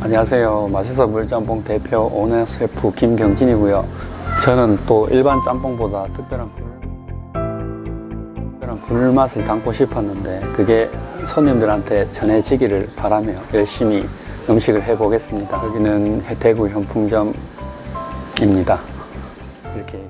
안녕하세요. 맛있어 물짬뽕 대표 오너 셰프 김경진이고요. 저는 또 일반 짬뽕보다 특별한 불, 특별한 불맛을 담고 싶었는데 그게 손님들한테 전해지기를 바라며 열심히 음식을 해보겠습니다. 여기는 대구 현풍점입니다. 이렇게.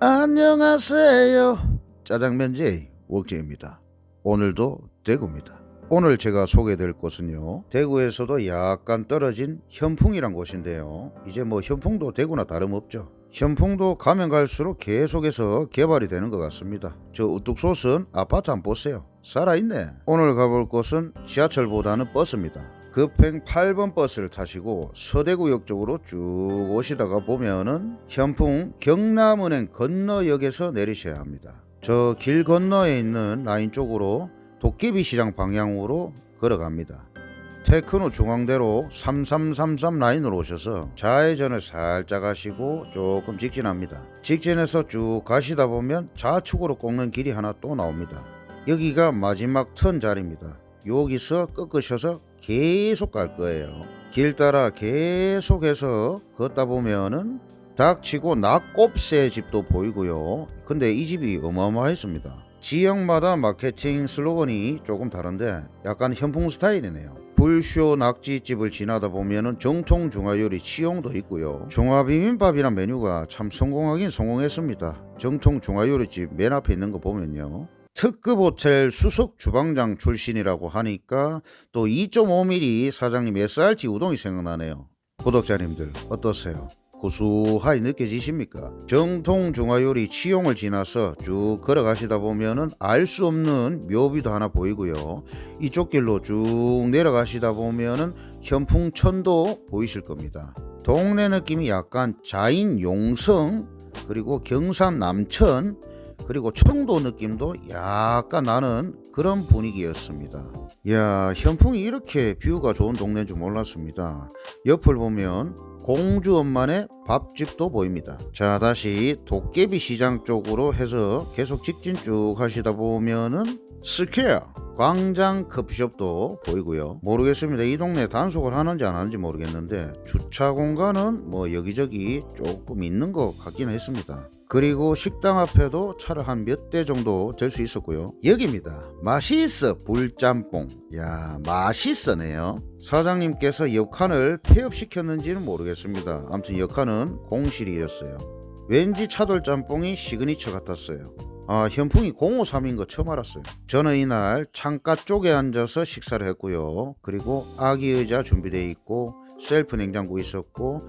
안녕하세요. 짜장면 제이 웍제입니다. 오늘도 대구입니다. 오늘 제가 소개될 곳은요. 대구에서도 약간 떨어진 현풍이란 곳인데요. 이제 뭐 현풍도 대구나 다름없죠. 현풍도 가면 갈수록 계속해서 개발이 되는 것 같습니다. 저 우뚝 솟은 아파트 한번 보세요. 살아있네. 오늘 가볼 곳은 지하철보다는 버스입니다. 급행 8번 버스를 타시고 서대구역 쪽으로 쭉 오시다가 보면은 현풍 경남은행 건너역에서 내리셔야 합니다. 저 길 건너에 있는 라인 쪽으로 도깨비 시장 방향으로 걸어갑니다. 테크노 중앙대로 3333 라인으로 오셔서 좌회전을 살짝 하시고 조금 직진합니다. 직진해서 쭉 가시다 보면 좌측으로 꺾는 길이 하나 또 나옵니다. 여기가 마지막 턴 자리입니다. 여기서 꺾으셔서 계속 갈 거예요. 길 따라 계속해서 걷다 보면은 닥치고 낙곱새 집도 보이고요. 근데 이 집이 어마어마했습니다. 지역마다 마케팅 슬로건이 조금 다른데 약간 현풍 스타일이네요. 불쇼 낙지집을 지나다 보면은 정통 중화요리 치용도 있고요. 중화비빔밥이란 메뉴가 참 성공하긴 성공했습니다. 정통 중화요리집 맨 앞에 있는 거 보면요. 특급 호텔 수석 주방장 출신이라고 하니까 또 2.5mm 사장님 SRT 우동이 생각나네요. 구독자님들 어떠세요? 고수하이 느껴지십니까? 정통 중화요리 치용을 지나서 쭉 걸어가시다 보면은 알 수 없는 묘비도 하나 보이고요. 이쪽 길로 쭉 내려가시다 보면은 현풍천도 보이실 겁니다. 동네 느낌이 약간 자인 용성 그리고 경산 남천 그리고 청도 느낌도 약간 나는 그런 분위기였습니다. 야 현풍이 이렇게 뷰가 좋은 동네인 줄 몰랐습니다. 옆을 보면 공주 엄마네 밥집도 보입니다. 자 다시 도깨비 시장 쪽으로 해서 계속 직진 쭉 하시다 보면은 스퀘어 광장 커피숍도 보이고요. 모르겠습니다. 이 동네 단속을 하는지 안 하는지 모르겠는데 주차 공간은 뭐 여기저기 조금 있는 것 같기는 했습니다. 그리고 식당 앞에도 차를 한 몇 대 정도 될 수 있었고요. 여기입니다. 맛있어 불짬뽕. 야 맛있어네요. 사장님께서 역한을 폐업시켰는지는 모르겠습니다. 아무튼 역한은 공실이었어요. 왠지 차돌 짬뽕이 시그니처 같았어요. 아, 현풍이 053인 거 처음 알았어요. 저는 이날 창가 쪽에 앉아서 식사를 했고요. 그리고 아기 의자 준비되어 있고 셀프 냉장고 있었고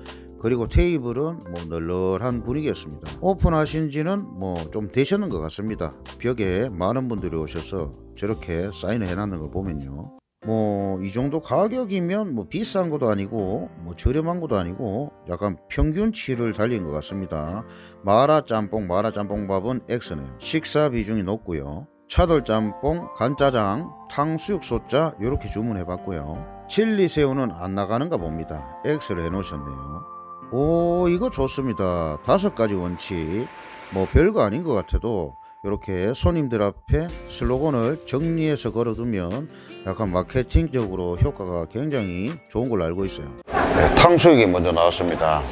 그리고 테이블은 뭐 널널한 분위기였습니다. 오픈하신 지는 뭐 좀 되셨는 것 같습니다. 벽에 많은 분들이 오셔서 저렇게 사인을 해놨는 거 보면요. 뭐 이 정도 가격이면 뭐 비싼 것도 아니고 뭐 저렴한 것도 아니고 약간 평균치를 달린 것 같습니다. 마라 짬뽕 마라 짬뽕밥은 X네요. 식사 비중이 높고요. 차돌 짬뽕, 간짜장, 탕수육 소자 이렇게 주문해 봤고요. 칠리 새우는 안 나가는가 봅니다. X를 해 놓으셨네요. 오 이거 좋습니다. 다섯 가지 원칙 뭐 별거 아닌 것 같아도 이렇게 손님들 앞에 슬로건을 정리해서 걸어두면 약간 마케팅적으로 효과가 굉장히 좋은 걸로 알고 있어요. 네, 탕수육이 먼저 나왔습니다.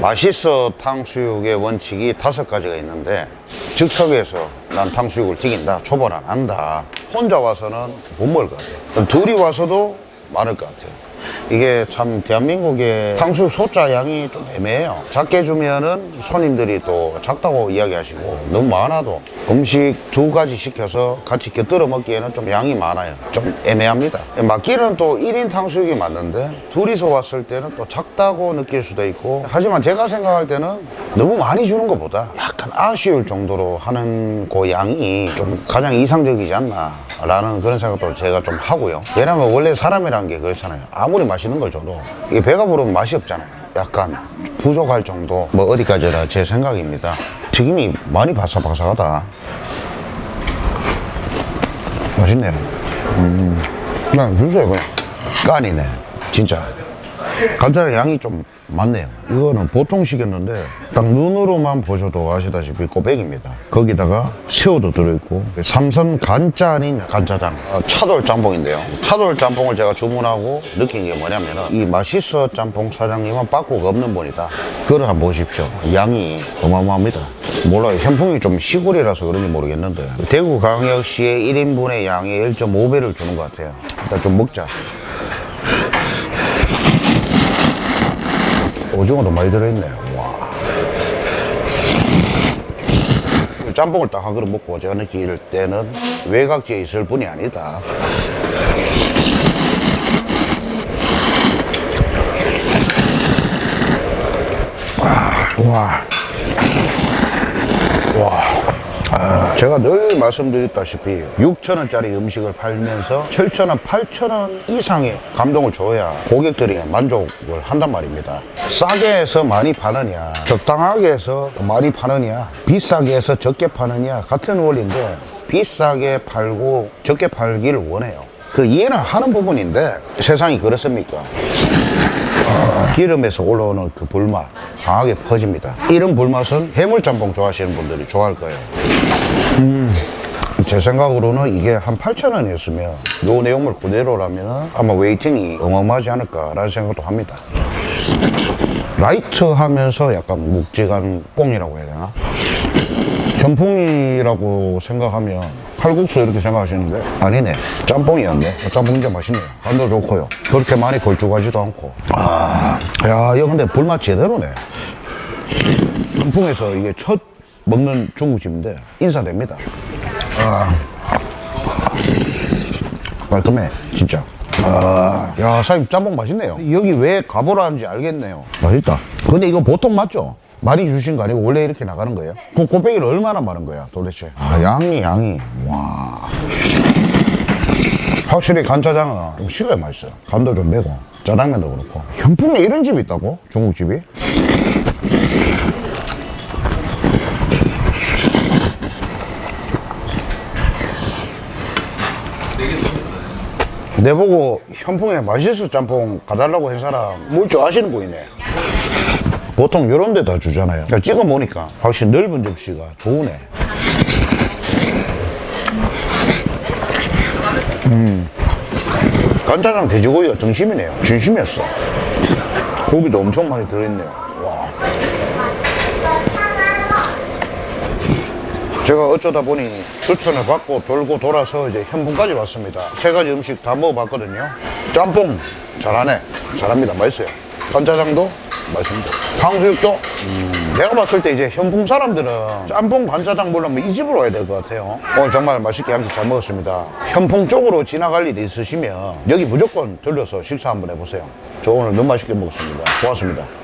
맛있어 탕수육의 원칙이 다섯 가지가 있는데 즉석에서 난 탕수육을 튀긴다. 초벌 안 한다. 혼자 와서는 못 먹을 것 같아요. 둘이 와서도 많을 것 같아요. 이게 참 대한민국의 탕수육 소자 양이 좀 애매해요. 작게 주면은 손님들이 또 작다고 이야기하시고 너무 많아도 음식 두 가지 시켜서 같이 곁들여 먹기에는 좀 양이 많아요. 좀 애매합니다. 맞기는 또 1인 탕수육이 맞는데 둘이서 왔을 때는 또 작다고 느낄 수도 있고 하지만 제가 생각할 때는 너무 많이 주는 것보다 약간 아쉬울 정도로 하는 그 양이 좀 가장 이상적이지 않나 라는 그런 생각도 제가 좀 하고요. 왜냐면 원래 사람이라는 게 그렇잖아요. 아무리 맛있는 걸 줘도 이게 배가 부르면 맛이 없잖아요. 약간 부족할 정도 뭐 어디까지나 제 생각입니다. 튀김이 많이 바삭바삭하다. 맛있네요. 음, 그냥 주세요 그냥. 깐이네. 진짜. 간장 양이 좀 많네요. 이거는 보통 시켰는데 딱 눈으로만 보셔도 아시다시피 꼬백입니다. 거기다가 새우도 들어있고 삼선 간짜 아닌 간짜장 어, 차돌 짬뽕인데요. 차돌 짬뽕을 제가 주문하고 느낀 게 뭐냐면은 이 맛있어 짬뽕 사장님은 빠꾸가 없는 분이다. 그걸 한번 보십시오. 양이 어마어마합니다. 몰라요. 현풍이 좀 시골이라서 그런지 모르겠는데 대구 광역시의 1인분의 양의 1.5배를 주는 것 같아요. 일단 좀 먹자. 오징어도 많이 들어있네. 와. 짬뽕을 딱 한 그릇 먹고 제가 느낄 때는 외곽지에 있을 분이 아니다. 와. 와. 아, 제가 늘 말씀드렸다시피 6천원짜리 음식을 팔면서 7천원, 8천원 이상의 감동을 줘야 고객들이 만족을 한단 말입니다. 싸게 해서 많이 파느냐, 적당하게 해서 많이 파느냐, 비싸게 해서 적게 파느냐 같은 원리인데 비싸게 팔고 적게 팔기를 원해요. 그 이해는 하는 부분인데 세상이 그렇습니까? 기름에서 올라오는 그 불맛 강하게 퍼집니다. 이런 불맛은 해물짬뽕 좋아하시는 분들이 좋아할 거예요. 음, 제 생각으로는 이게 한 8,000원이었으면 요 내용물 그대로라면 아마 웨이팅이 어마어마하지 않을까라는 생각도 합니다. 라이트 하면서 약간 묵직한 뽕이라고 해야 되나? 현풍이라고 생각하면 칼국수 이렇게 생각하시는데 아니네 짬뽕이었네 짬뽕 진짜 맛있네요 간도 좋고요 그렇게 많이 걸쭉하지도 않고 아야 이거 근데 불맛 제대로네 현풍에서 이게 첫 먹는 중국집인데 인사됩니다 아 깔끔해 진짜 아, 야, 사장님 짬뽕 맛있네요. 여기 왜 가보라는지 알겠네요. 맛있다. 근데 이거 보통 맞죠? 많이 주신 거 아니고 원래 이렇게 나가는 거예요? 그럼 곱빼기를 얼마나 많은 거야, 도대체? 아, 양이, 양이. 와. 확실히 간짜장은 좀 식어야 맛있어요. 간도 좀 매고, 짜장면도 그렇고. 현풍에 이런 집이 있다고? 중국집이? 내보고 현풍에 맛있어 짬뽕 가달라고 한 사람 뭘 좋아하시는 분이네. 보통 이런 데다 주잖아요. 그러니까 찍어 보니까 확실히 넓은 접시가 좋으네. 음. 간짜장 돼지고기가 등심이네요. 진심이었어. 고기도 엄청 많이 들어있네요. 와. 제가 어쩌다 보니 추천을 받고 돌고 돌아서 이제 현풍까지 왔습니다. 세 가지 음식 다 먹어봤거든요. 짬뽕 잘하네. 잘합니다. 맛있어요. 간짜장도 맛있습니다. 탕수육도 음, 내가 봤을 때 이제 현풍 사람들은 짬뽕 간짜장 먹으려면 이 집으로 와야 될 것 같아요. 오늘 정말 맛있게 한 끼 잘 먹었습니다. 현풍 쪽으로 지나갈 일이 있으시면 여기 무조건 들려서 식사 한번 해보세요. 저 오늘 너무 맛있게 먹었습니다. 고맙습니다.